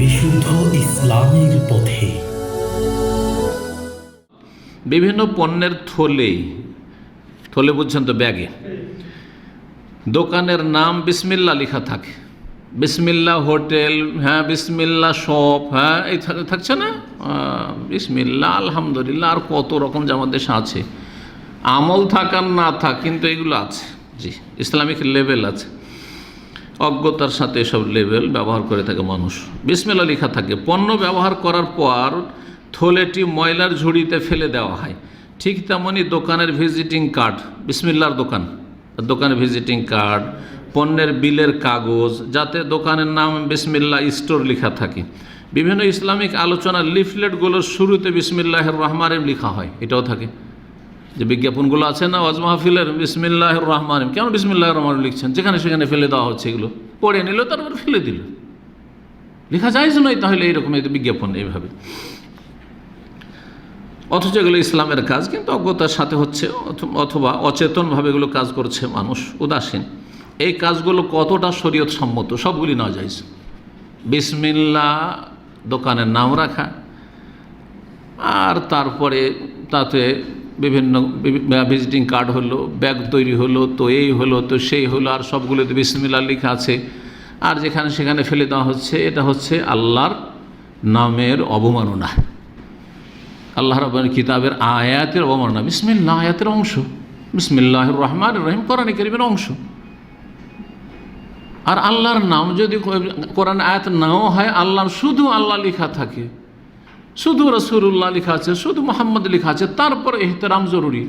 বিশুদ্ধ ইসলামের পথে। বিভিন্ন পণ্যের থলে থলে বুঝছেন তো ব্যাগে? দোকানের নাম বিসমিল্লা লেখা থাকে। বিসমিল্লা হোটেল হ্যাঁ বিসমিল্লা শপ হ্যাঁ এই থাকছে না? বিসমিল্লা আলহামদুলিল্লাহ, আর কত রকম যে আমাদের আছে। আমল থাকার না থাক, কিন্তু এগুলো আছে। জি, ইসলামিক লেভেল আছে। অজ্ঞতার সাথে এসব লেবেল ব্যবহার করে থাকে মানুষ। বিসমিল্লা লেখা থাকে, পণ্য ব্যবহার করার পর থলেটি ময়লার ঝুড়িতে ফেলে দেওয়া হয়। ঠিক তেমনই দোকানের ভিজিটিং কার্ড বিসমিল্লার দোকান, দোকানের ভিজিটিং কার্ড পণ্যের বিলের কাগজ, যাতে দোকানের নাম বিসমিল্লা স্টোর লেখা থাকে। বিভিন্ন ইসলামিক আলোচনার লিফলেটগুলোর শুরুতে বিসমিল্লাহের রহমানের লেখা হয়, এটাও থাকে। যে বিজ্ঞাপনগুলো আছে না, ওয়াজ মাহফিলের বিসমিল্লাহ রহমান কেন বিসমিল্লাহ রহমান লিখছেন? যেখানে সেখানে ফেলে দেওয়া হচ্ছে এগুলো। পড়ে নিল, তারপর ফেলে দিল। লেখা যায় নয়, তাহলে এইরকম এই বিজ্ঞাপন এইভাবে। অথচ এগুলো ইসলামের কাজ, কিন্তু অজ্ঞতার সাথে হচ্ছে, অথ- অথবা অচেতনভাবে এগুলো কাজ করছে মানুষ, উদাসীন। এই কাজগুলো কতটা শরীয়ত সম্মত সবগুলি না যায় বিসমিল্লা দোকানের নাম রাখা, আর তারপরে তাতে বিভিন্ন ভিজিটিং কার্ড হলো ব্যাগ তৈরি হলো, তো এই হলো, তো সেই হলো, আর সবগুলোতে বিসমিল্লা লেখা আছে। আর যেখানে সেখানে ফেলে দেওয়া হচ্ছে, এটা হচ্ছে আল্লাহর নামের অবমাননা। আল্লাহ রবের কিতাবের আয়াতের অবমাননা। বিসমিল্লা আয়াতের অংশ। বিসমিল্লাহ রহমান রহিম, কোরআন করিমের অংশ। আর আল্লাহর নাম যদি কোরআন আয়াত নাও হয়, আল্লাহর শুধু আল্লাহ লেখা থাকে। শুধু রসুল্লাহ লেখা আছে, শুধু মোহাম্মদ লেখা আছে, তারপর এহতেরাম জরুরি।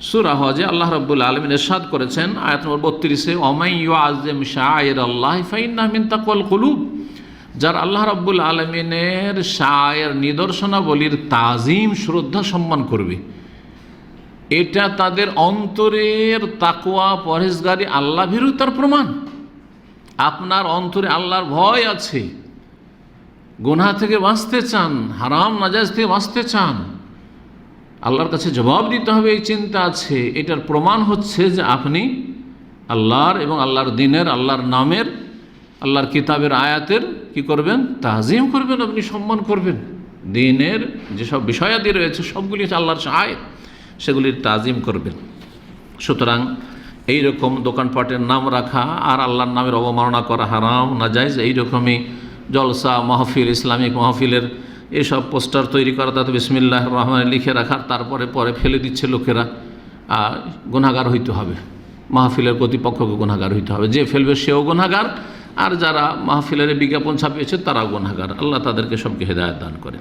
সুরা হজে আল্লাহ রব্বুল আলমিন এরশাদ করেছেন, আয়াত নম্বর বত্রিশে অমাই আজম শাহের আল্লাহ ফাইনামিন তাকওয়াল কুলুব। যার আল্লাহ রব্বুল আলমিনের শায়ের নিদর্শনাবলীর তাজিম, শ্রদ্ধা সম্মান করবে। এটা তাদের অন্তরের তাকোয়া পরেশগারি আল্লাহ ভীরুতার প্রমাণ। আপনার অন্তরে আল্লাহর ভয় আছে। গুনাহ থেকে বাঁচতে চান, হারাম নাজাজ থেকে বাঁচতে চান, আল্লাহর কাছে জবাব দিতে হবে এই চিন্তা আছে। এটার প্রমাণ হচ্ছে যে আপনি আল্লাহর এবং আল্লাহর দিনের, আল্লাহর নামের, আল্লাহর কিতাবের আয়াতের কি করবেন? তাজিম করবেন, আপনি সম্মান করবেন। দিনের যেসব বিষয়াদি রয়েছে, সবগুলি আল্লাহর আয়াত সেগুলির তাজিম করবেন। সুতরাং এই রকম দোকানপাটের নাম রাখা আর আল্লাহর নামের অবমাননা করা হারাম না যায় এইরকমই জলসা, মাহফিল, ইসলামিক মাহফিলের এসব পোস্টার তৈরি করা, তাতে বিসমিল্লাহ রহমান লিখে রাখার, তারপরে পরে ফেলে দিচ্ছে লোকেরা গুণাগার হইতে হবে। মাহফিলের প্রতিপক্ষকে গুণাগার হইতে হবে। যে ফেলবে সেও গুণাগার আর যারা মাহফিলের বিজ্ঞাপন ছাপিয়েছে তারাও গুণাগার আল্লাহ তাদেরকে সবকে হেদায়ত দান করে